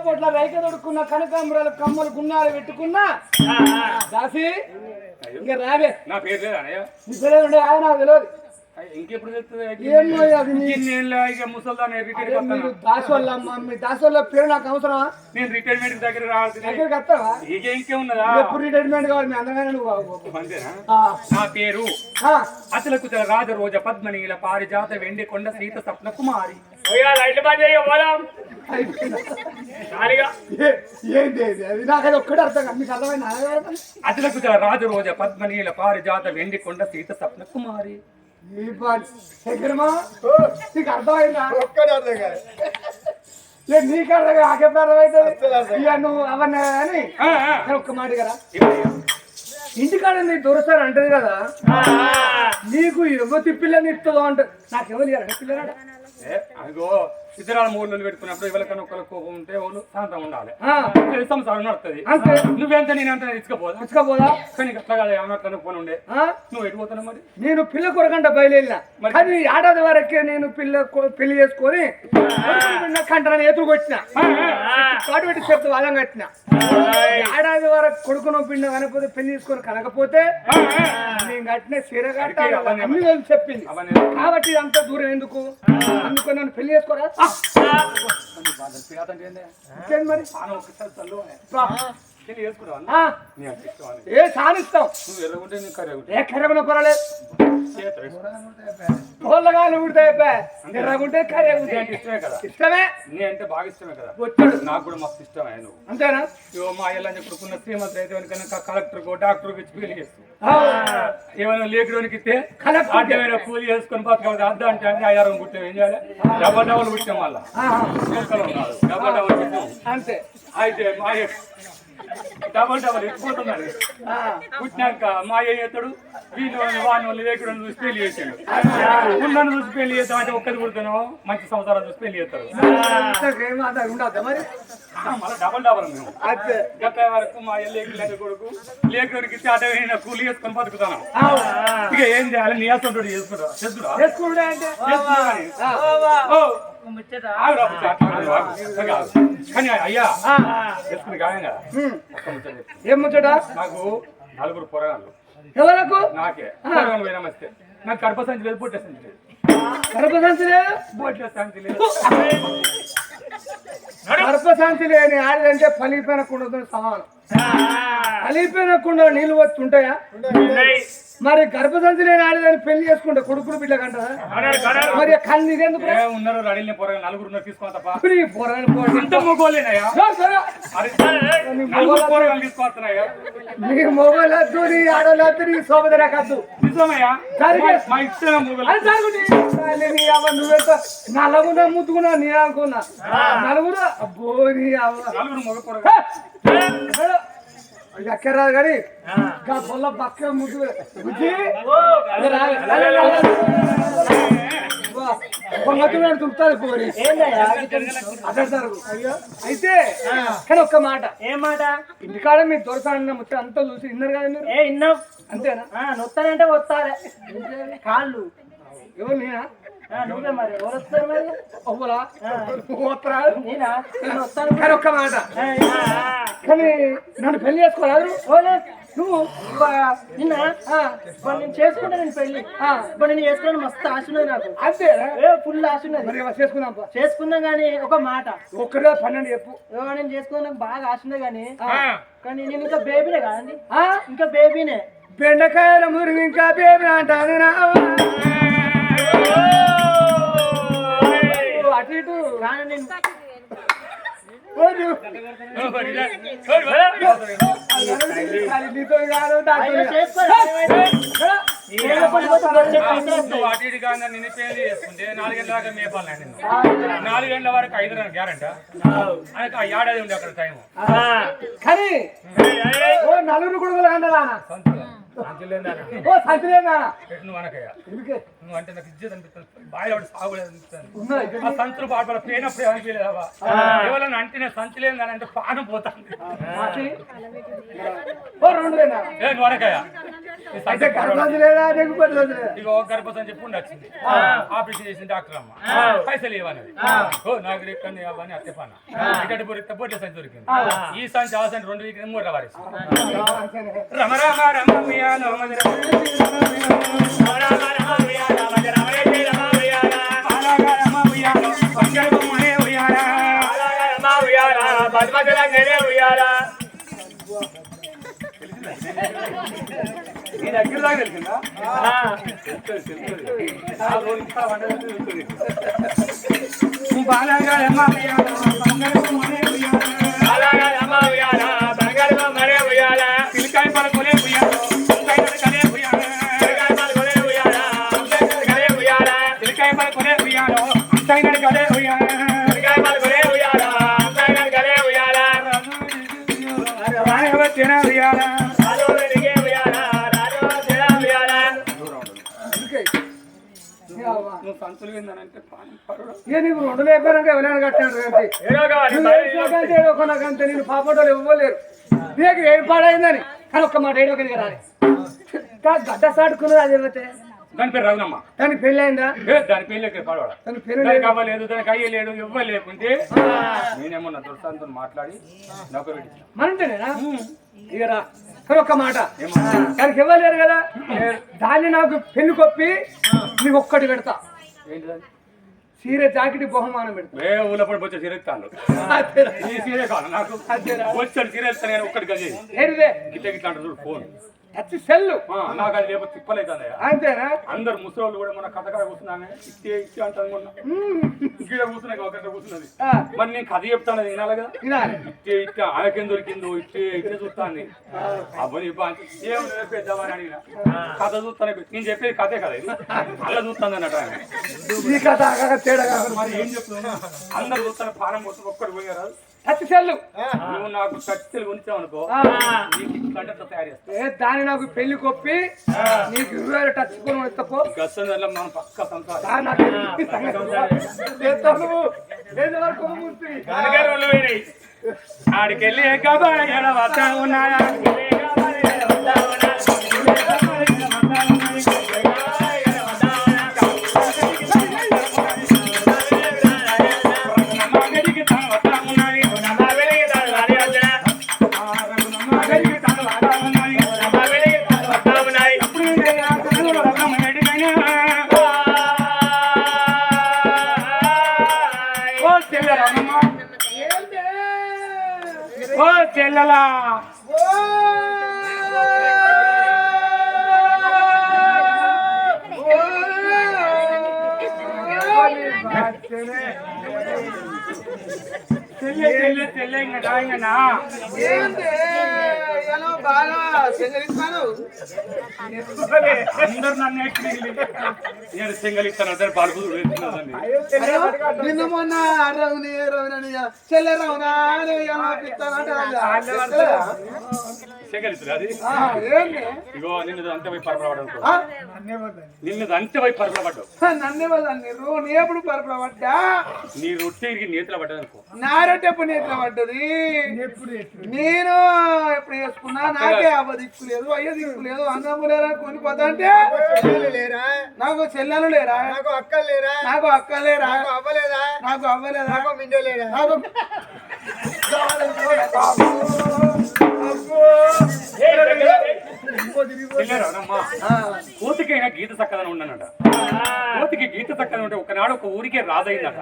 పొట్ల రైక దొడుకున్న కనకాంబరాలు కమ్మలు గున్నాలు పెట్టుకున్నా దాసి ఇంకా రావే. నా పేరు లేదా నీ ఉండే ఆయన నాకు తెలియదు. ఇంకెప్పుడు దాసోళ్ళ పేరు నాకు అవసరమా? నేను రిటైర్మెంట్ దగ్గర రావాల్సింది. దగ్గరికి వస్తావా? ఇక ఇంకేమున్నదా ఎప్పుడు రిటైర్మెంట్ కావాలి? మీ అందమైన నువ్వు కావు. అంతేనా? ఆ, నా పేరు ఆ, అసలకు రాజ రోజ పద్మనీల పారిజాత వెండి కొండ సీత సప్న కుమారి బంద్ చేయ పోదాం ఏంటి? అది అర్థం కాదు. మీకు రాజ రోజ పద్మనీల పారిజాత వెండి కొండ సీత సప్న కుమారి. ఈ నీకు అర్థమైందా? ఒక్కడే అర్థం కాదు. ఏ నీకు అర్థం కాదు, నాకెప్పుడు అర్థమవుతుంది ఇక నువ్వు అవన్నీ ఒక్క మాట కదా. ఇంటికాడ నీ దొరసారి అంటది కదా? నీకు యువతి పిల్లని ఇస్తుందో అంటే నాకు ఎవరు ఏ, అదిగో ఇద్దరాల మూడు పెట్టుకున్నప్పుడు ఎవరికైనా ఒకరికి కోపం ఉంటే వాళ్ళు శాంతం ఉండాలి. సంసారం నడుస్తుంది అంతే. నువ్వెంత నేనంత ఇచ్చుకోపోదా? తీసుకపోదా కానీ ఇట్లా కాదు ఏమన్నట్లు ఫోన్ ఉండే. ఆ? నువ్వు ఎటు పోతున్నావు మరి? నేను పిల్ల కొరకంట బయలుదేరిన. కానీ ఏడాది వరకే నేను పిల్ల పెళ్ళి చేసుకొని కంటాను ఎదురు కొట్టిన కాటు పెట్టి చెప్తే వాళ్ళం కట్టిన. ఏడాది వరకు కొడుకును పిండ కనకపోతే పెళ్ళి చేసుకొని కనకపోతే నేను కట్టిన చీర నేను చెప్పింది. కాబట్టి అంత దూరం ఎందుకు? అందుకని నన్ను పెళ్ళి చేసుకోరా? మరి ఏ సాధిస్తాం నువ్వు ఎర్రగుంటే నీ కర్రీ ఒకటి. ఏ కర్రమన పర్వాలేదు. తోళ్ళగాలు ఉడితే ఎర్రగుంటే కర్రే అంటే ఇష్టమే కదా. ఇష్టమే? నీ అంటే బాగా ఇష్టమే కదా. వచ్చాడు. నాకు కూడా మస్తు ఇష్టమే నువ్వు. అంతేనా? ఇగో మా ఇల్లు చెప్పుకున్న శ్రీమంత్ అయితే కనుక కలెక్టర్ కో డాక్టర్ ఇచ్చి పెళ్ళి చేస్తూ ఆ, ఏమైనా లేకుడానికి ఇస్తే కలెక్టర్ అడ్డమైన కూలి చేసుకొని బతకదు అద్ద అంటే అన్ని అయ్యారం కుట్టాం ఏం చేయాలి? డబ్బా డబ్బులు కుట్టాం మళ్ళా. డబ్బులు కుట్టాం అంతే. అయితే మా డబల్ డబల్ ఎక్కుపోతున్నారు ఆ, పుట్టినాక మా ఏ చేస్తాడు వీళ్ళు వాడిని వాళ్ళు లేకుండా చూసి పెళ్ళి చేసాడు ఉన్నను చూసి పెళ్ళి చేస్తాం అంటే ఒక్కది పుడుతున్నావు మంచి సంవత్సరాలు చూసి పెళ్ళి చేస్తారు. మళ్ళీ డబల్ డబల్ మేము. గత వరకు మా ఎల్లేకి లేక కొడుకు లేకుడికి అట అయిన కూలి చేసుకొని బతుకుతాను. ఇక ఏం చేయాలి? నీ అసలు చేసుకుంటా. చేసుకుంటే? కాదు. కానీ అయ్యా గాయం కదా. ఏం ముచ్చట? నాకు నలుగురు పొరగాళ్ళు. ఎవరకు? నాకే. పొరగాళ్ళు నాకు కడప సంచి లేదు పొట్టే సంచి లేదు. గర్భశాంతి లేదు? పొట్టే సంచి లేదు. గర్భశాంతి లేని ఆడదంటే కుండతో సమానం. పలిపోయిన కుండ నీళ్ళు వచ్చి ఉంటాయా. మరి గర్భసంచి లేని ఆడదాన్ని పెళ్ళి చేసుకుంటే కొడుకులు బిడ్డ కంటారా మరి కళ్ళు ఏ ఉన్నారు పొరగా నలుగురు ఉన్నారు తీసుకో తప్ప. పోరాని. ఇంత మొగోలేనాయా సరే, సరే. అరే నలుగురు పొరగాళ్ళు తీసుకొస్తున్నాయా నీ మొగలు వద్దు నీ ఆడలు వద్దు నీ నిజమయ్యా. మా ఇష్టం నువ్వెంత నలుగురు ముత్తుకున్నా నీ అనుకున్నా. నలుగురు? అబ్బో నీ నలుగురు మొగ పొరగా ఎక్కరాదు కానీ ఇంకా పొల్ల పోరి అదే జరుగు. అయితే కానీ ఒక్క మాట. ఏం మాట? ఇంటికాడ మీ దొరసాన్న ముచ్చట అంతా చూసి విన్నారు కదా మీరు? ఏ ఇన్నాం అంతేనా? నొత్తానంటే వస్తారే కాళ్ళు. ఎవరు నేనా? కానీ ఒక్క మాట. కానీ నన్ను పెళ్ళి చేసుకోరాదు ఓలే, నువ్వు? నిన్న ఇప్పుడు నేను చేసుకుంటా నేను పెళ్ళి. ఇప్పుడు నేను చేసుకున్నాను మస్తు ఆశ ఉన్నది నాకు. అంతే ఫుల్ ఆశ ఉన్నది. మరి చేసుకుందాం పా. చేసుకున్నా గానీ ఒక మాట. ఒక్కడే పన్నెండు చెప్పు. నేను చేసుకున్నా నాకు బాగా ఆశ ఉన్నది కానీ. కానీ నేను ఇంకా బేబీనే కాదండి. ఇంకా బేబీనే బెండకాయల మురిగి ఇంకా బేబీ అంటాను నా. అటు ఇటు నీతో కాదు దాంతో అయ్యో కాదు. చేసుకోరా, ఏమైంది? ఏదో పని పోతే పని చెప్పి అయితే వస్తాయి. నువ్వు అటు ఇటు కాగా నిన్ను పెళ్ళి చేసుకుంటే నాలుగు గంటల దాకా మేపాలి నిన్ను నాలుగు గంటల వరకు ఐదు గంటల గ్యారంట ఆ ఏడాది ఉంది అక్కడ టైం కానీ ఓ నలుగురు అంటారా ఓ సంచలేనా నువ్వు అనకయ్యా ఎందుకే? నువ్వు అంటే నాకు ఇజ్జత్ అనిపిస్తుంది. బాగా ఆవిడ సాగులేదు అనిపిస్తుంది. ఆ సంచులు పోయినప్పుడే అనిపించలేదా ఎవరైనా అంటే అంటే పానం పోతాను నువ్వు అనకయ్యా ఇగో గర్భసం చెప్పి ఉండొచ్చింది ఆపరేషన్ చేసిన డాక్టర్ అమ్మ. పైసలు ఇవ్వనది ఓ నాకు రిక్కని అవన్నీ అత్తే పన్న. ఇక్కడ బొరిత బొడ్డ సంచి దొరికింది. ఈ సంచి ఆ సంచి రెండు వీక్ మూడు వారేసి రమ రమ రమ ఉయ్యాలో మధుర అలాగా రమ నీ దగ్గర దాకా తెలిసిందా తెలుసు, తెలుసు. ఆ రోజు నీకు రెండు లేపారంటే ఎవరైనా కట్టాడు ఏడోకొనకంతే నేను పాపటోళ్ళు ఇవ్వలేరు. నీకు ఏం పాడైందని? కానీ ఒక్క మాట ఏడోకనికి రాలి? గడ్డ సాటుకున్నది అది ఏమైతే? దాని పేరు రఘునమ్మ. దానికి పెళ్ళి అయిందా దాని దానికి పెళ్ళి దానికి అవ్వలేదు దానికి అయ్యలేడు ఇవ్వలేకుంటే నేనేమన్నా దొరసాంతో మాట్లాడి నాకు పెట్టించిన. మనంటేనేనా ఇక రా. కానీ ఒక్క మాట. దానికి ఇవ్వలేరు కదా? దాన్ని నాకు పెళ్ళి కొప్పి నీకు ఒక్కటి పెడతా. సీర జాకెట్ బహుమానం పెడతా. ఏ ఊళ్ళో పడి వచ్చే సిరెత్తాను అదేరా. ఈ సీరే కాదు నాకు వచ్చాడు సిరెత్తా నేను ఒక్కటి కలిసి ఏంటిదే గిట్ట గిట్ట అంటారు చూడు ఫోన్. సెల్లు. ఆ, నాకు అది లేకపోతే తిప్పలేదన్నయ్య అంతేనా? అందరు ముసలోళ్ళు కూడా మన కథ కథ కూర్చున్నాను ఇచ్చే ఇచ్చే అంటాను మొన్న. ఇక్కడ ఒక గంట కూర్చున్నది. మరి నేను కథ చెప్తాను వినాలి కదా? ఇచ్చే ఇచ్చే ఆమెకేం దొరికిందో ఇచ్చే ఇచ్చే చూస్తాను అవ్వని ఏం పెద్దవాని అడిగిన. కథ చూస్తాను నేను చెప్పేది కథే కదా అలా చూస్తాను అన్నట్టు. ఈ కథ తేడా మరి ఏం చెప్తున్నాను అందరు చూస్తాను పానం మొత్తం ఒక్కడు పోయారు? సెల్లు. నువ్వు నాకు ఖచ్చితంగా ఉంచావు అనుకో తయారు చేస్తా. దాన్ని నాకు పెళ్ళి కొప్పి నీకు ఇరవై టచ్ కొని వస్తపో గస్సన్ వల్ల మనం పక్క సంసారం. ఆడికెళ్ళి వద్ద ఉన్నాయా చెల్లెలా చెల్లె చెల్లె ఇంక రాయంగనా అందరు నన్ను నేను నిన్న మొన్న రౌని రౌని చెల్లె రౌనా అని ఎలా పిస్తానంటే సింగల్ ఇస్తారు అది? ఏంటి ఇగో నిన్ను అంతే పోయి పరపడబడ్డావు నిన్ను అంతే పోయి పరపడబడ్డావు నన్నే వాళ్ళని రో నీ ఎప్పుడు నీ రొట్టె ఇరిగి నేతలు పడ్డాదనుకో నారొట్టె ఎప్పుడు నేతిలో పడ్డది? నేను ఎప్పుడు వేసుకున్నా నాకే అవ్వ దిక్కు లేదు అయ్య దిక్కు లేదు అన్నము లేరా కొని పోతా అంటే లేరా నాకు చెల్లెలు లేరా నాకు అక్క లేరా నాకు అక్క లేరా నాకు అవ్వలేదా నాకు అవ్వలేదా నాకు మిండే లేరా నాకు కోతికైనా గీత చక్కదని ఉండనట కోతికి గీత చక్కదని ఉంటే ఒకనాడు ఒక ఊరికే రాజైందట.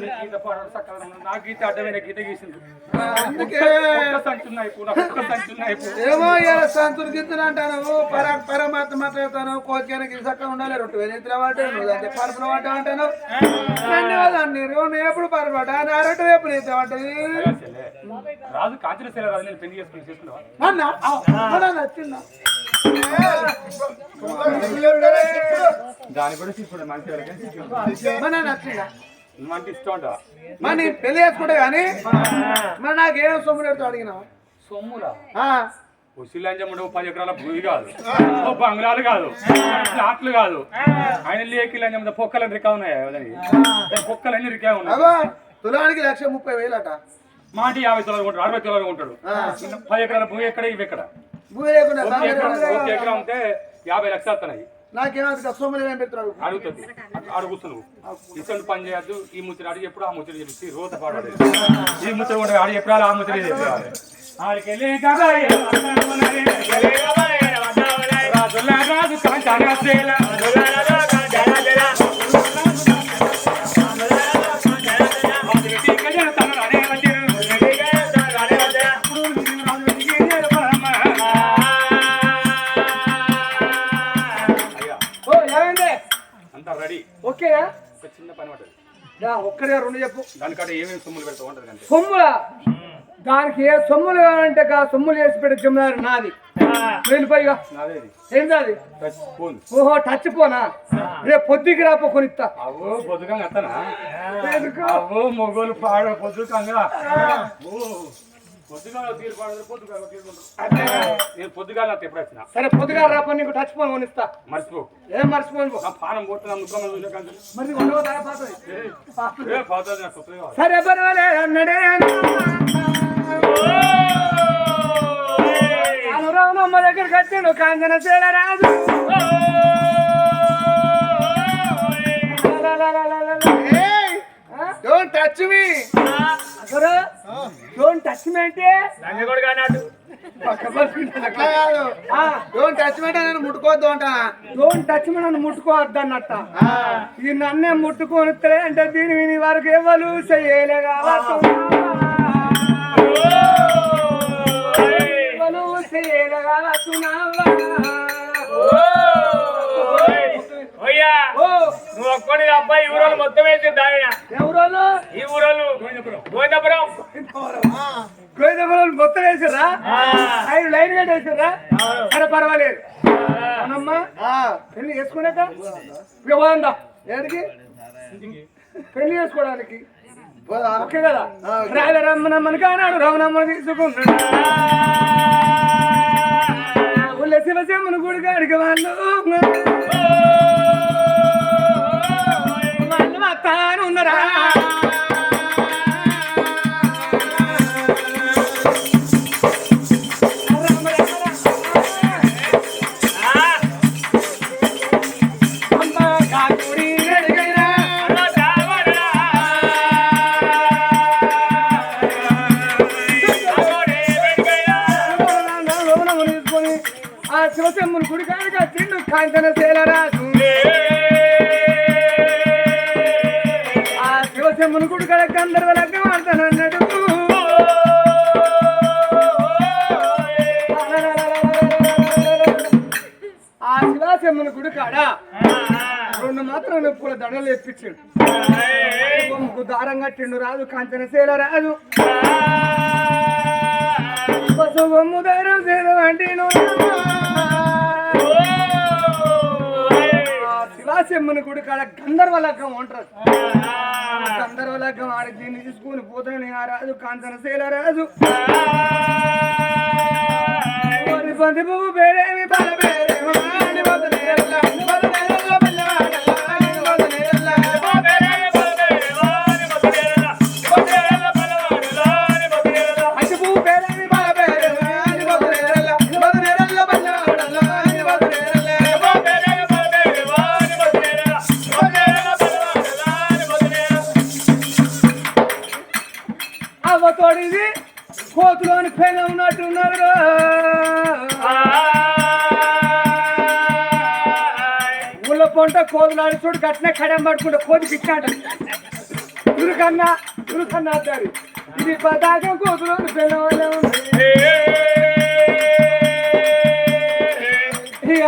నీ గీత పాడడం చక్కదని ఉండదు. నా గీత అడ్డమైన గీత గీసింది. సంతులు గిత్తులు అంటాను. పర పరమాత్మ మాట్లాడతాను చక్కగా ఉండాలి. నువ్వు అంటే పరుపుల వాట అంటాను. నేను నేను ఎప్పుడు చెల్లె, రాజు కాంచన శైల రాజు నేను పెళ్ళి చేసుకుని చేసుకున్నావా? అన్నా నచ్చిందా దాని కూడా మంచి ఇష్టం అంట మరి నేను పెళ్ళి చేసుకుంటే కానీ మరి నాకేం సొమ్ము రేటు అడిగినావు? సొమ్మురా ఆ, ఉసిలంజం ఉండవు పది ఎకరాల భూమి కాదు. ఓ బంగ్లాలు కాదు. ఫ్లాట్లు కాదు. ఆయన లేకి లంజం పొక్కలు రికా ఉన్నాయి? పొక్కలు అన్ని రికా ఉన్నాయి. తులానికి లక్ష ముప్పై వేలు అట మాటి యాభై తొలలు ఉంటాడు అరవై తొలలు ఉంటాడు పది ఎకరాల భూమి ఎక్కడ ఇవి ఎక్కడ? భూమి లేకుండా ఒక ఎకరం ఒక ఎకరం ఉంటే యాభై లక్షలు వస్తున్నాయి. నాకేమవుతుంది సోమలు ఏం పెడతారు. అడుగుతుంది. అడుగుతున్నావు ఇసంటి పని చేయొద్దు. ఈ ముచ్చట అడిగి ఎప్పుడు ఆ ముచ్చట చెప్పి రోజు పాడాలి ఈ ముచ్చట ఉండదు అడిగి ఎప్పుడు ఆ ముచ్చట చెప్పాలి రాజుల రాజు ఓకేనా ఒక చిన్న పని పడ్డది. ఒక్కడిగా రెండు చెప్పు. దానికంటే ఏమేమి సొమ్ములు పెడతా ఉంటుంది కంటే సొమ్ముల? దానికి ఏ సొమ్ములు కావాలంటే కా సొమ్ములు చేసి పెట్టి చెమ్మారు నాది. వెళ్ళిపోయిగా నాదే ఇది. ఏంది అది? Touch phone. ఓహో టచ్ పోనా రేపు పొద్దుకి రాపో కొనిస్తా అవో పొద్దుకంగా అత్తనా? అవో మొగోలు పాడ పొద్దుకంగా ఓ పొద్దుగాల తీరు పాడదు పొద్దుగాల తీరుకుంటారు నేను పొద్దుగాల అత్త ఎప్పుడు వచ్చిన. సరే పొద్దుగా రాపో నీకు టచ్ పోన్ కొనిస్తా. మర్చిపో ఏం మర్చిపోను నా పానం పోతున్నా ముఖం చూసే కానీ మరి ఉండవ పోతుంది. ఏ పోతుంది. నాకు కొత్తది కావాలి. సరే పర్వాలేదు అన్నడే అనురావునమ్మ దగ్గరికి వచ్చాడు. కాంచన చేల రాజు. డోంట్ టచ్ మీ అసలు డోంట్ టచ్ మీ అంటే? అట్లా కాదు. డోంట్ టచ్ మీ అంటే నేను ముట్టుకోవద్దు అంటానా డోంట్ టచ్ మీ నన్ను ముట్టుకోవద్దు అన్నట్ట. ఈ నన్నే ముట్టుకొని అంటే దీని విని వరకు ఎవరు చేయలే కావచ్చు ఎవరు చేయలే కావచ్చు నువ్వు ఒక్కడి అబ్బాయి ఈ ఊరోళ్ళు మొత్తం ఆయన. ఎవరోళ్ళు? ఈ ఊరోళ్ళు గోవిందపురం. గోవిందపురం. మొత్తం వేసారా ఐదు లైన్ గట్ట వేసారా సరే పర్వాలేదు. అవునమ్మా పెళ్ళి చేసుకున్నాక? ఇక పోందా ఏడికి? పెళ్ళి చేసుకోవడానికి. ఓకే కదా? రాజ రమ్మనమ్మని కానాడు రమణమ్మని తీసుకున్నాడు ఊళ్ళో శివశమ్మని గుడి కాడికి వాళ్ళు. వాళ్ళు ఆ శివశమ్మని గుడి కాడ రెండు మాత్రం నొప్పుల దండలు ఎప్పించాడు బొమ్మకు దారం కట్టిండు రాజు కాంచన శీల రాజు. పసు బొమ్ము దారం శీల వంటిను. శివాశమ్మని గుడి కాడ గంధర్వ లగ్గం ఉంటారు గంధర్వ లగ్గం ఆడి దీన్ని తీసుకుని పోతాను ఆ రాజు కాంచన శీల రాజు. మరి బంతి పువ్వు పేరేమి బల పేరేమో కోతులాడి చూడు కట్టిన కడం పట్టుకుంటే కోతి పిచ్చాట దురుకన్నా దురుకన్నా అంటారు. ఇది పతాకం వల్లే ఉంది ఇక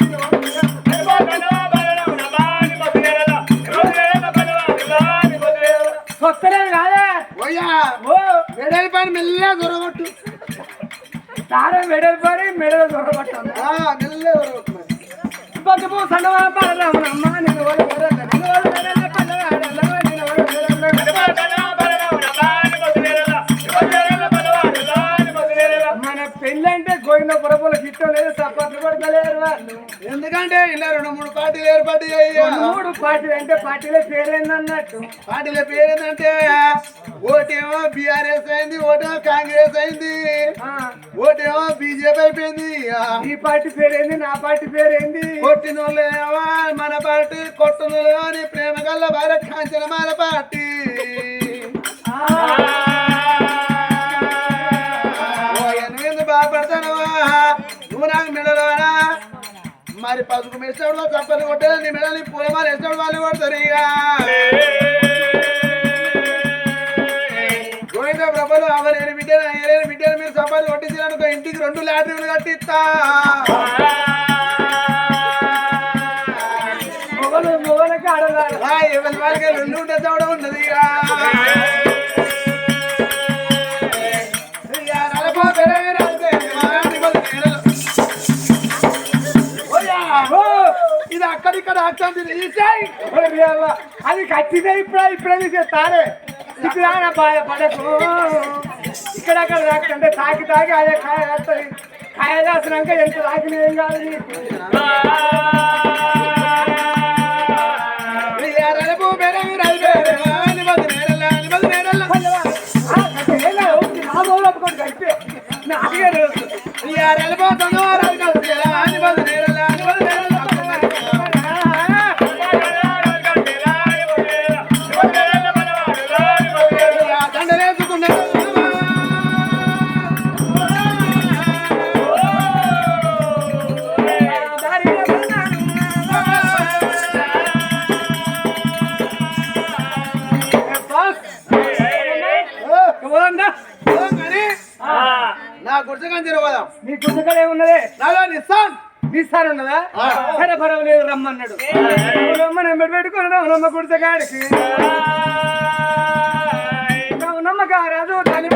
నిన్ను వదిలేయల్లా. కొత్తలేదు కాదే. ఓ. వెడల్ పని మెల్లగా దొరగొట్టు దారం మెడలు పడి మెడలు దొరకబట్టాను ఆ, మెల్లగా దొరగొట్టు మరి. పురపుల గిట్టం లేదు సపోర్ట్లు కొడతలేరు వాళ్ళు. ఎందుకంటే ఇలా రెండు మూడు పార్టీలు ఏర్పాటు చేయ మూడు పార్టీలు అంటే పార్టీల పేరేందన్నట్టు. పార్టీల పేరు ఏంటంటే ఓటేమో బీఆర్ఎస్ అయింది ఓటేమో కాంగ్రెస్ అయింది ఓటేమో బీజేపీ అయిపోయింది. ఈ పార్టీ పేరేంది నా పార్టీ పేరేంది? కొట్టిన వాళ్ళేమో మన పార్టీ కొట్టిన ప్రేమ గల్ల భారత్ కాంచన మన పార్టీ మరి పసుపు మెస్తాడు చప్పని కొట్టాలి నీ పూల మరి వేస్తాడు వాళ్ళు కొడతారు ఇక. గోవింద ప్రభలు అవలేని బిడ్డలు అయ్యలేని బిడ్డలు మీరు సంపాదన కొట్టించారనుకో ఇంటికి రెండు లాటరీలు కట్టిస్తా. మొగలు మొగలకి ఆడదారు ఎవరి వాళ్ళకి రెండు ఉంటే ఈసారి అది కట్టిదే ఇప్పుడు ఇప్పుడే చేస్తారే ఇక్కడ బాధపడకు ఇక్కడ అక్కడ తాకంటే తాకి తాకి అదే కాయ వస్తుంది కాయ ఎంత తాకిన ఏం కాదు నీకు. రాజే, మా ఆంటీ ఉన్నదా? సరే పర్వాలేదు రమ్మన్నాడు. రమ్మ నెంబర్ పెట్టుకుని రమ్మ గుడిసెగాడికి రమ్మమ్మ కారాదు దాని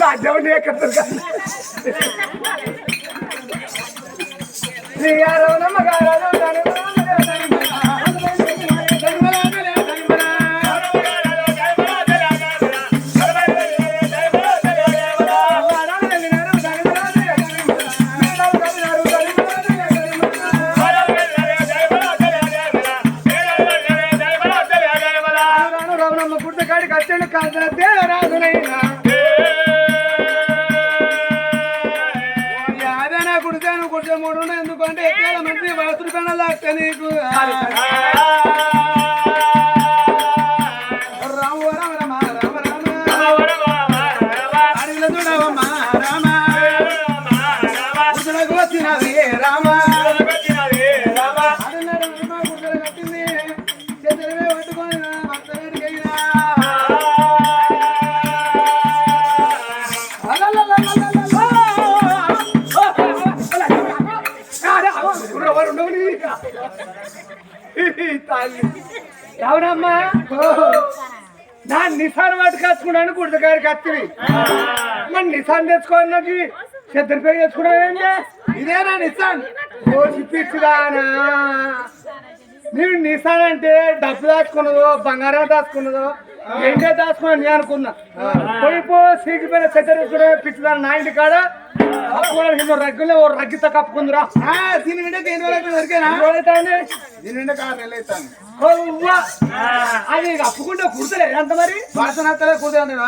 రాజ్యం ఎక్కడ రమ్మమ్మ కారాదు దాని అదే నా మూడు ఎందుకంటే ఎక్కడ మంచి వస్త్ర పెళ్ళ నీకు? అవునమ్మా నా నిసాన్ వాటి కచ్చుకున్నాను గుడికాడికి వచ్చింది మరి నిసాన్ తెచ్చుకోవడానికి చెద్దరిపై తెచ్చుకున్నావేంటే ఇదేనా నిశాన్ కోసి పిచ్చిదానా నేను నిసాన్ అంటే డబ్బు దాచుకున్నదో బంగారం దాచుకున్నదో ఏంటో దాచుకున్నా నేను అనుకున్నా పోయిపో సీకిపోయిన చెద్దరి పిచ్చిదాన నా ఇంటి కాడ. కప్పుకోవడానికి రగ్గులే ఓ రగ్గితో కప్పుకుందిరా. దీని వింటే దేని వరకు దొరికేనా దీని అవుతాను అది కప్పుకుంటే కుడతలే ఎంత మరి? వాసన కుదరదు.